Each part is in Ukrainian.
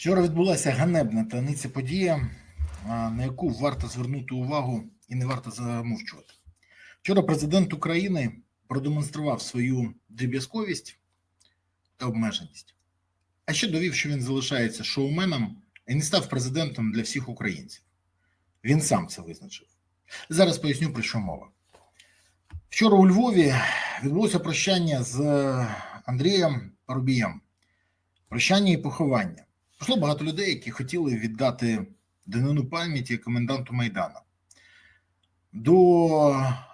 Вчора відбулася ганебна таємниця подія, на яку варто звернути увагу і не варто замовчувати. Вчора президент України продемонстрував свою дріб'язковість та обмеженість, а ще довів, що він залишається шоуменом і не став президентом для всіх українців. Він сам це визначив. Зараз поясню, про що мова. Вчора у Львові відбулося прощання з Андрієм Парубієм. Прощання і поховання. Прийшло багато людей, які хотіли віддати данину пам'яті коменданту Майдана. До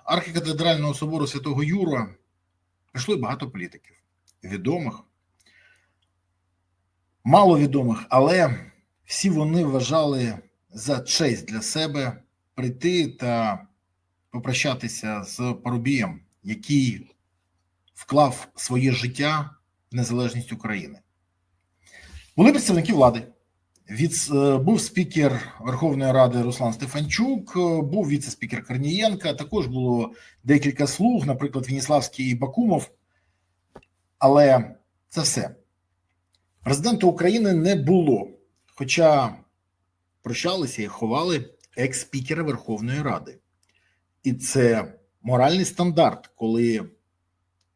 архікатедрального собору Святого Юра прийшло і багато політиків, відомих, маловідомих, але всі вони вважали за честь для себе прийти та попрощатися з Парубієм, який вклав своє життя в незалежність України. Були представники влади. Від, е, був спікер Верховної Ради Руслан Стефанчук, е, був віце-спікер Корнієнка, також було декілька слуг, наприклад, Веніславський і Бакумов. Але це все. Президента України не було. Хоча прощалися і ховали екс-спікера Верховної Ради. І це моральний стандарт, коли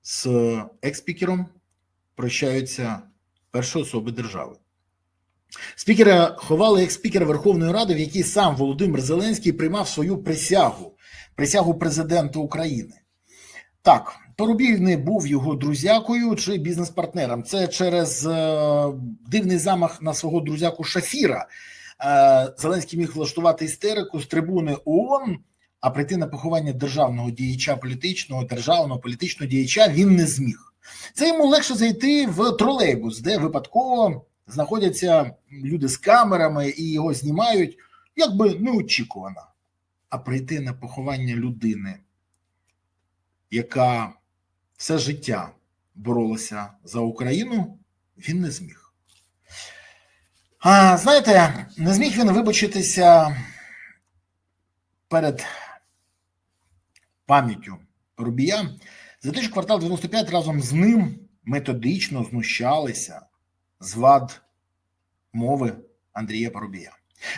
з екс-спікером прощаються перші особи держави. Спікера ховали як спікера Верховної Ради, в якій сам Володимир Зеленський приймав свою присягу, присягу президента України. Так, Парубій не був його друзякою чи бізнес-партнером. Це через е, дивний замах на свого друзяку Шафіра. Е, Зеленський міг влаштувати істерику з трибуни ООН, а прийти на поховання державного діяча політичного, державного політичного діяча він не зміг. Це йому легше зайти в тролейбус, де випадково знаходяться люди з камерами і його знімають, якби неочікувано. А прийти на поховання людини, яка все життя боролася за Україну, він не зміг. А знаєте, не зміг він вибачитися перед пам'яттю Рубія за те, що квартал 95 разом з ним методично знущалися з вад мови Андрія Парубія.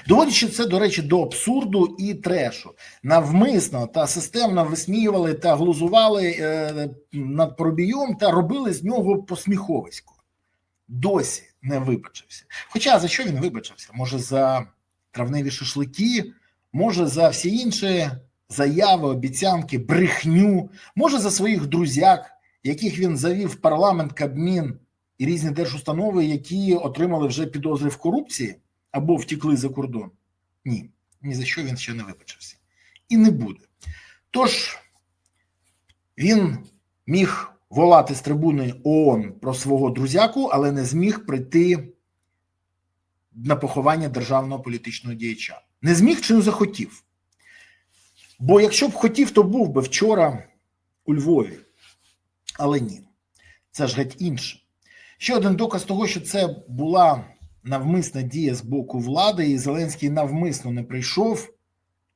Доводячи це, до речі, до абсурду і трешу, навмисно та системно висміювали та глузували е, над Парубієм та робили з нього посміховисько. Досі не вибачився. Хоча за що він вибачився? Може, за травневі шашлики, може за всі інші заяви, обіцянки, брехню, може за своїх друзяк, яких він завів в парламент Кабмін і різні держустанови, які отримали вже підозри в корупції або втікли за кордон. Ні, ні за що він ще не вибачився. І не буде. Тож він міг волати з трибуни ООН про свого друзяку, але не зміг прийти на поховання державного політичного діяча. Не зміг чи не захотів. Бо якщо б хотів, то був би вчора у Львові. Але ні, це ж геть інше. Ще один доказ того, що це була навмисна дія з боку влади, і Зеленський навмисно не прийшов,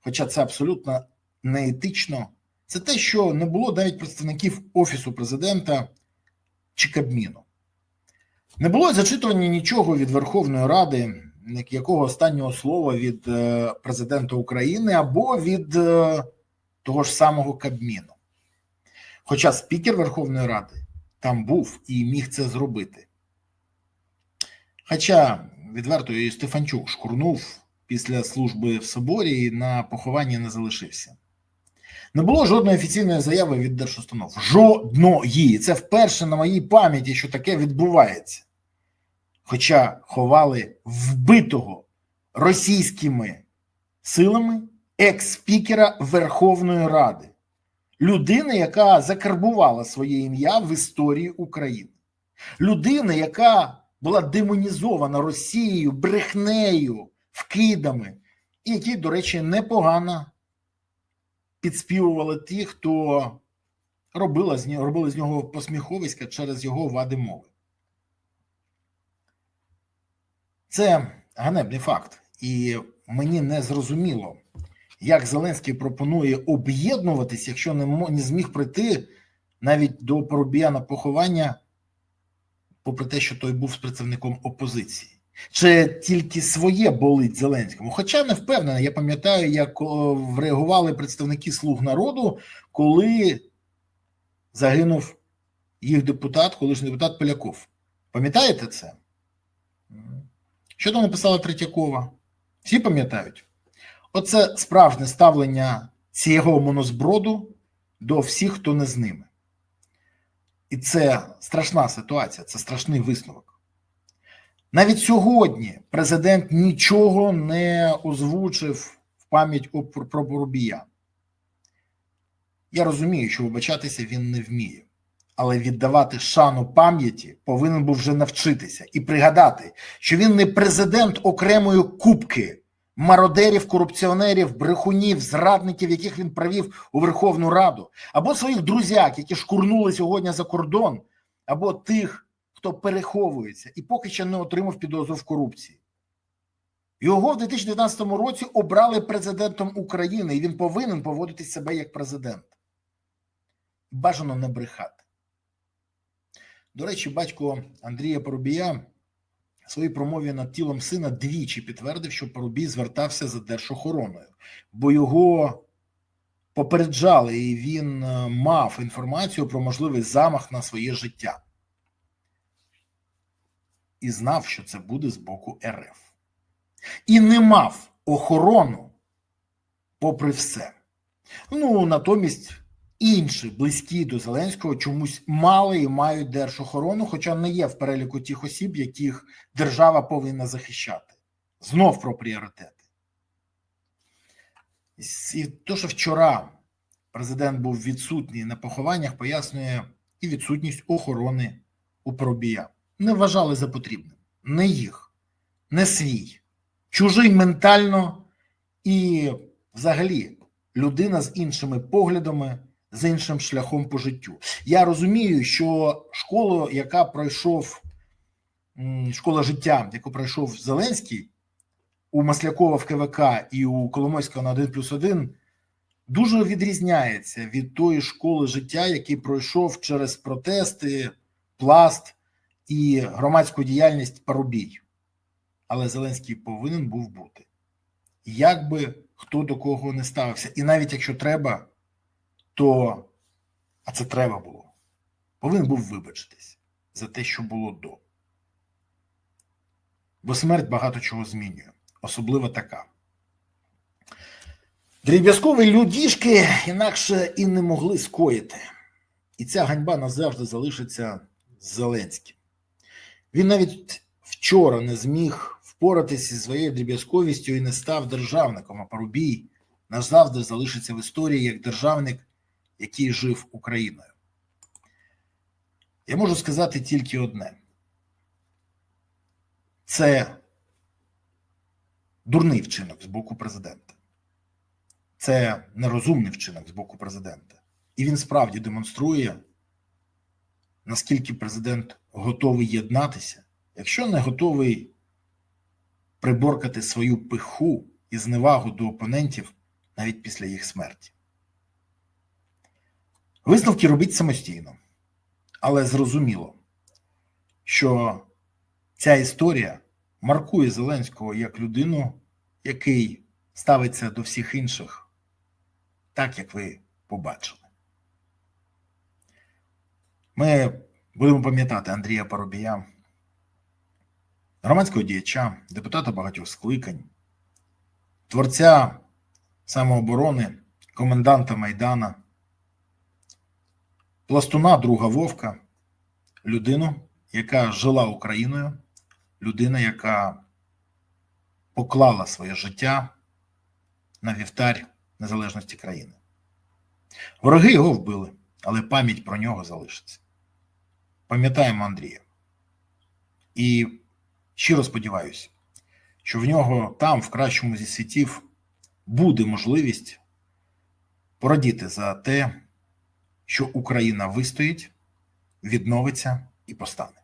хоча це абсолютно неетично. Це те, що не було навіть представників Офісу президента чи Кабміну. Не було зачитування нічого від Верховної Ради, якого останнього слова від е, президента України або від е, того ж самого Кабміну. Хоча спікер Верховної Ради там був і міг це зробити. Хоча, відверто, і Стефанчук шкурнув після служби в соборі і на поховання не залишився. Не було жодної офіційної заяви від держустанов. Жодної. Це вперше на моїй пам'яті, що таке відбувається. Хоча ховали вбитого російськими силами екс-спікера Верховної Ради, людини, яка закарбувала своє ім'я в історії України, людина, яка була демонізована Росією, брехнею, вкидами, і які, до речі, непогано підспівували ті, хто робила з нього, робили з нього посміховиська через його вади мови. Це ганебний факт, і мені не зрозуміло, як Зеленський пропонує об'єднуватись, якщо не, зміг прийти навіть до Порубія на поховання, попри те, що той був представником опозиції. Чи тільки своє болить Зеленському? Хоча не впевнений, я пам'ятаю, як реагували представники слуг народу, коли загинув їх депутат, колишній депутат Поляков. Пам'ятаєте це? Що там написала Третьякова? Всі пам'ятають? Оце справжнє ставлення цього монозброду до всіх, хто не з ними. І це страшна ситуація, це страшний висновок. Навіть сьогодні президент нічого не озвучив в пам'ять про Боробія. Я розумію, що вибачатися він не вміє, але віддавати шану пам'яті повинен був вже навчитися і пригадати, що він не президент окремої кубки мародерів, корупціонерів, брехунів, зрадників, яких він провів у Верховну Раду, або своїх друзяк, які шкурнули сьогодні за кордон, або тих, хто переховується і поки що не отримав підозру в корупції. Його в 2019 році обрали президентом України, і він повинен поводити себе як президент. Бажано не брехати. До речі, батько Андрія Поробія в своїй промові над тілом сина двічі підтвердив, що Поробій звертався за держохороною, бо його попереджали, і він е, мав інформацію про можливий замах на своє життя. І знав, що це буде з боку РФ. І не мав охорону, попри все. Ну, натомість інші близькі до Зеленського чомусь мали і мають держохорону, хоча не є в переліку тих осіб, яких держава повинна захищати. Знов про пріоритети. І то, що вчора президент був відсутній на похованнях, пояснює і відсутність охорони у пробія. Не вважали за потрібним. Не їх, не свій, чужий ментально і взагалі людина з іншими поглядами з іншим шляхом по життю. Я розумію, що школу, яка пройшов школа життя, яку пройшов Зеленський у Маслякова в КВК і у Коломойського на 1 плюс 1, дуже відрізняється від тої школи життя, який пройшов через протести, пласт і громадську діяльність Парубій. Але Зеленський повинен був бути. Як би хто до кого не ставився, і навіть якщо треба то, а це треба було, повинен був вибачитись за те, що було до. Бо смерть багато чого змінює, особливо така. Дріб'язкові людішки інакше і не могли скоїти. І ця ганьба назавжди залишиться з Зеленським. Він навіть вчора не зміг впоратися зі своєю дріб'язковістю і не став державником, а Парубій назавжди залишиться в історії як державник, який жив Україною. Я можу сказати тільки одне: це дурний вчинок з боку президента, це нерозумний вчинок з боку президента. І він справді демонструє, наскільки президент готовий єднатися, якщо не готовий приборкати свою пиху і зневагу до опонентів навіть після їх смерті. Висновки робіть самостійно, але зрозуміло, що ця історія маркує Зеленського як людину, який ставиться до всіх інших, так як ви побачили. Ми будемо пам'ятати Андрія Парубія, громадського діяча, депутата багатьох скликань, творця самооборони, коменданта Майдана пластуна друга Вовка, людину, яка жила Україною, людина, яка поклала своє життя на вівтар незалежності країни. Вороги його вбили, але пам'ять про нього залишиться. Пам'ятаємо Андрія. І щиро сподіваюся, що в нього там, в кращому зі світів, буде можливість порадіти за те що Україна вистоїть, відновиться і постане.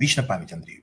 Вічна пам'ять Андрію.